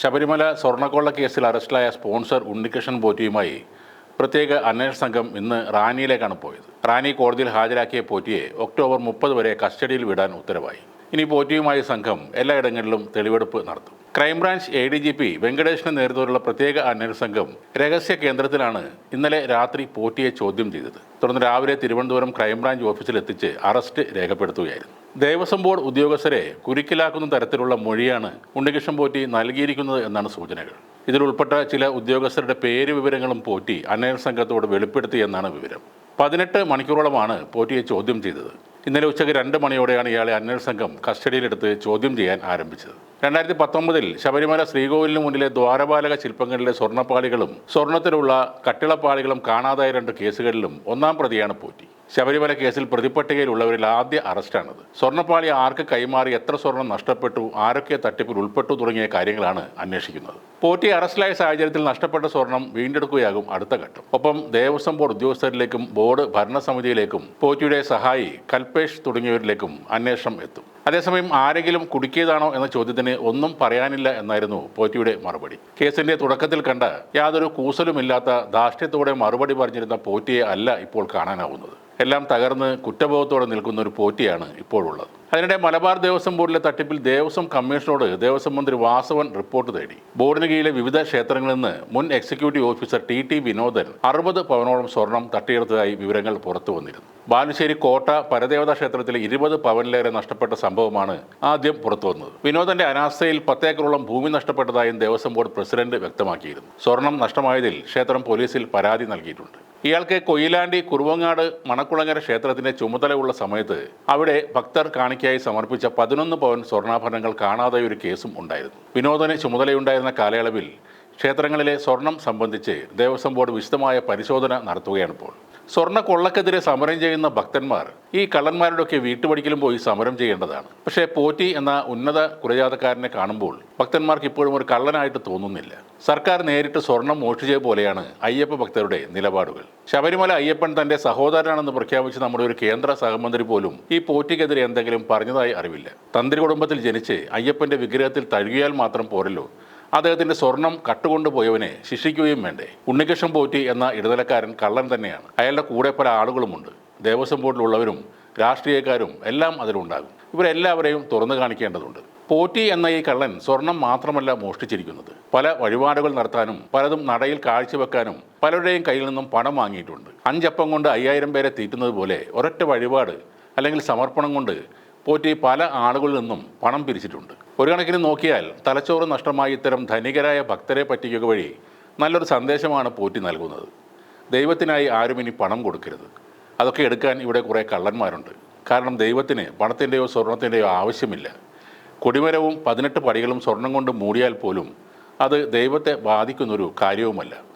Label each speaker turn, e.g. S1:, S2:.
S1: ശബരിമല സ്വർണക്കൊള്ള കേസിൽ അറസ്റ്റിലായ സ്പോൺസർ ഉണ്ണികൃഷ്ണൻ പോറ്റിയുമായി പ്രത്യേക അന്വേഷണ സംഘം ഇന്ന് റാന്നിയിലേക്കാണ് പോയത്. റാന്നി കോടതിയിൽ ഹാജരാക്കിയ പോറ്റിയെ ഒക്ടോബർ മുപ്പത് വരെ കസ്റ്റഡിയിൽ വിടാൻ ഉത്തരവായി. ഇനി പോറ്റിയുമായി സംഘം എല്ലായിടങ്ങളിലും തെളിവെടുപ്പ് നടത്തും. Crime branch A D G P വെങ്കടേഷിന്റെ നേതൃത്വത്തിലുള്ള പ്രത്യേക അന്വേഷണ സംഘം രഹസ്യ കേന്ദ്രത്തിലാണ് ഇന്നലെ രാത്രി പോറ്റിയെ ചോദ്യം ചെയ്തത്. തുടർന്ന് രാവിലെ തിരുവനന്തപുരം ക്രൈംബ്രാഞ്ച് ഓഫീസിലെത്തിച്ച് അറസ്റ്റ് രേഖപ്പെടുത്തുകയായിരുന്നു. ദേവസ്വം ബോർഡ് ഉദ്യോഗസ്ഥരെ കുരുക്കിലാക്കുന്ന തരത്തിലുള്ള മൊഴിയാണ് ഉണ്ണികൃഷ്ണൻ പോറ്റി നൽകിയിരിക്കുന്നത് എന്നാണ് സൂചനകൾ. ഇതിലുൾപ്പെട്ട ചില ഉദ്യോഗസ്ഥരുടെ പേര് വിവരങ്ങളും പോറ്റി അന്വേഷണ സംഘത്തോട് വെളിപ്പെടുത്തിയെന്നാണ് വിവരം. പതിനെട്ട് മണിക്കൂറോളമാണ് പോറ്റിയെ ചോദ്യം ചെയ്തത്. ഇന്നലെ ഉച്ചയ്ക്ക് രണ്ട് മണിയോടെയാണ് ഇയാളെ അന്വേഷണ സംഘം കസ്റ്റഡിയിലെടുത്ത് ചോദ്യം ചെയ്യാൻ ആരംഭിച്ചത്. രണ്ടായിരത്തി പത്തൊമ്പതിൽ ശബരിമല ശ്രീകോവിലിന് മുന്നിലെ ദ്വാരപാലക ശില്പങ്ങളിലെ സ്വർണപ്പാളികളും സ്വർണത്തിലുള്ള കട്ടിളപ്പാളികളും കാണാതായ രണ്ട് കേസുകളിലും ഒന്നാം പ്രതിയാണ് പോറ്റി. ശബരിമല കേസിൽ പ്രതിപ്പട്ടികയിലുള്ളവരിൽ ആദ്യ അറസ്റ്റാണിത്. സ്വർണപ്പാളി ആർക്ക് കൈമാറി എത്ര സ്വർണം നഷ്ടപ്പെട്ടു ആരൊക്കെ തട്ടിപ്പിൽ ഉൾപ്പെട്ടു തുടങ്ങിയ കാര്യങ്ങളാണ് അന്വേഷിക്കുന്നത്. പോറ്റി അറസ്റ്റിലായ സാഹചര്യത്തിൽ നഷ്ടപ്പെട്ട സ്വർണം വീണ്ടെടുക്കുകയാകും അടുത്ത ഘട്ടം. ഒപ്പം ദേവസ്വം ബോർഡ് ഉദ്യോഗസ്ഥരിലേക്കും ബോർഡ് ഭരണസമിതിയിലേക്കും പോറ്റിയുടെ സഹായി കൽപേഷ് തുടങ്ങിയവരിലേക്കും അന്വേഷണം എത്തും. അതേസമയം ആരെങ്കിലും കുടുക്കിയതാണോ എന്ന ചോദ്യത്തിന് ഒന്നും പറയാനില്ല എന്നായിരുന്നു പോറ്റിയുടെ മറുപടി. കേസിന്റെ തുടക്കത്തിൽ കണ്ട യാതൊരു കൂസലുമില്ലാത്ത ധാർഷ്ട്യത്തോടെ മറുപടി പറഞ്ഞിരുന്ന പോറ്റിയെ അല്ല ഇപ്പോൾ കാണാനാവുന്നത്. എല്ലാം തകർന്ന് കുറ്റബോധത്തോടെ നിൽക്കുന്ന ഒരു പോറ്റിയാണ് ഇപ്പോഴുള്ളത്. അതിനിടെ മലബാർ ദേവസ്വം ബോർഡിലെ തട്ടിപ്പിൽ ദേവസ്വം കമ്മീഷനോട് ദേവസ്വം മന്ത്രി വാസവൻ റിപ്പോർട്ട് തേടി. ബോർഡിന് കീഴിലെ വിവിധ ക്ഷേത്രങ്ങളിൽ നിന്ന് മുൻ executive officer T T Vinodan അറുപത് പവനോളം സ്വർണം തട്ടിയെടുത്തതായി വിവരങ്ങൾ പുറത്തു വന്നിരുന്നു. ബാലുശ്ശേരി കോട്ട പരദേവതാ ക്ഷേത്രത്തിലെ ഇരുപത് പവനിലേറെ നഷ്ടപ്പെട്ട സംഭവമാണ് ആദ്യം പുറത്തു വന്നത്. വിനോദന്റെ അനാസ്ഥയിൽ പത്തേക്കറോളം ഭൂമി നഷ്ടപ്പെട്ടതായും ദേവസ്വം ബോർഡ് പ്രസിഡന്റ് വ്യക്തമാക്കിയിരുന്നു. സ്വർണം നഷ്ടമായതിൽ ക്ഷേത്രം പോലീസിൽ പരാതി നൽകിയിട്ടുണ്ട്. ഇയാൾക്ക് കൊയിലാണ്ടി കുറുവങ്ങാട് മണക്കുളങ്ങര ക്ഷേത്രത്തിന്റെ ചുമതലയുള്ള സമയത്ത് അവിടെ ഭക്തർ കാണിക്കായി സമർപ്പിച്ച പതിനൊന്ന് പവൻ സ്വർണാഭരണങ്ങൾ കാണാതായ ഒരു കേസും ഉണ്ടായിരുന്നു. വിനോദന് ചുമതലയുണ്ടായിരുന്ന കാലയളവിൽ ക്ഷേത്രങ്ങളിലെ സ്വർണം സംബന്ധിച്ച് ദേവസ്വം ബോർഡ് വിശദമായ പരിശോധന നടത്തുകയാണിപ്പോൾ സ്വർണ കൊള്ളക്കെതിരെ സമരം ചെയ്യുന്ന ഭക്തന്മാർ ഈ കള്ളന്മാരുടെയൊക്കെ വീട്ടുപടിക്കലും പോയി സമരം ചെയ്യേണ്ടതാണ്. പക്ഷേ പോറ്റി എന്ന ഉന്നത കുലജാതക്കാരനെ കാണുമ്പോൾ ഭക്തന്മാർക്ക് ഇപ്പോഴും ഒരു കള്ളനായിട്ട് തോന്നുന്നില്ല. സർക്കാർ നേരിട്ട് സ്വർണം മോഷിച്ചത് പോലെയാണ് അയ്യപ്പ ഭക്തരുടെ നിലപാടുകൾ. ശബരിമല അയ്യപ്പൻ തന്റെ സഹോദരനാണെന്ന് പ്രഖ്യാപിച്ച് നമ്മുടെ ഒരു കേന്ദ്ര സഹമന്ത്രി പോലും ഈ പോറ്റിക്കെതിരെ എന്തെങ്കിലും പറഞ്ഞതായി അറിവില്ല. തന്ത്രി കുടുംബത്തിൽ ജനിച്ച് അയ്യപ്പന്റെ വിഗ്രഹത്തിൽ തഴുകിയാൽ മാത്രം പോരല്ലോ. അദ്ദേഹത്തിന്റെ സ്വർണം കട്ടുകൊണ്ടുപോയവനെ ശിക്ഷിക്കുകയും വേണ്ടേ? ഉണ്ണികൃഷ്ണൻ പോറ്റി എന്ന ഇടനിലക്കാരൻ കള്ളൻ തന്നെയാണ്. അയാളുടെ കൂടെ പല ആളുകളുമുണ്ട്. ദേവസ്വം ബോർഡിലുള്ളവരും രാഷ്ട്രീയക്കാരും എല്ലാം അതിലുണ്ടാകും. ഇവരെല്ലാവരെയും തുറന്നു കാണിക്കേണ്ടതുണ്ട്. പോറ്റി എന്ന ഈ കള്ളൻ സ്വർണം മാത്രമല്ല മോഷ്ടിച്ചിരിക്കുന്നത്. പല വഴിപാടുകൾ നടത്താനും പലതും നടയിൽ കാഴ്ചവെക്കാനും പലരുടെയും കയ്യിൽ നിന്നും പണം വാങ്ങിയിട്ടുണ്ട്. അഞ്ചപ്പം കൊണ്ട് അയ്യായിരം പേരെ തീറ്റുന്നത് പോലെ ഒരൊറ്റ വഴിപാട് അല്ലെങ്കിൽ സമർപ്പണം കൊണ്ട് പോറ്റി പല ആളുകളിൽ നിന്നും പണം പിരിച്ചിട്ടുണ്ട്. ഒരു കണക്കിന് നോക്കിയാൽ തലച്ചോറ് നഷ്ടമായി ഇത്തരം ധനികരായ ഭക്തരെ പറ്റിക്കുക വഴി നല്ലൊരു സന്ദേശമാണ് പോറ്റി നൽകുന്നത്. ദൈവത്തിനായി ആരും ഇനി പണം കൊടുക്കരുത്. അതൊക്കെ എടുക്കാൻ ഇവിടെ കുറേ കള്ളന്മാരുണ്ട്. കാരണം ദൈവത്തിന് പണത്തിന്റെയോ സ്വർണത്തിന്റെയോ ആവശ്യമില്ല. കൊടിമരവും പതിനെട്ട് പടികളും സ്വർണം കൊണ്ട് മൂടിയാൽ പോലും അത് ദൈവത്തെ ബാധിക്കുന്നൊരു കാര്യവുമല്ല.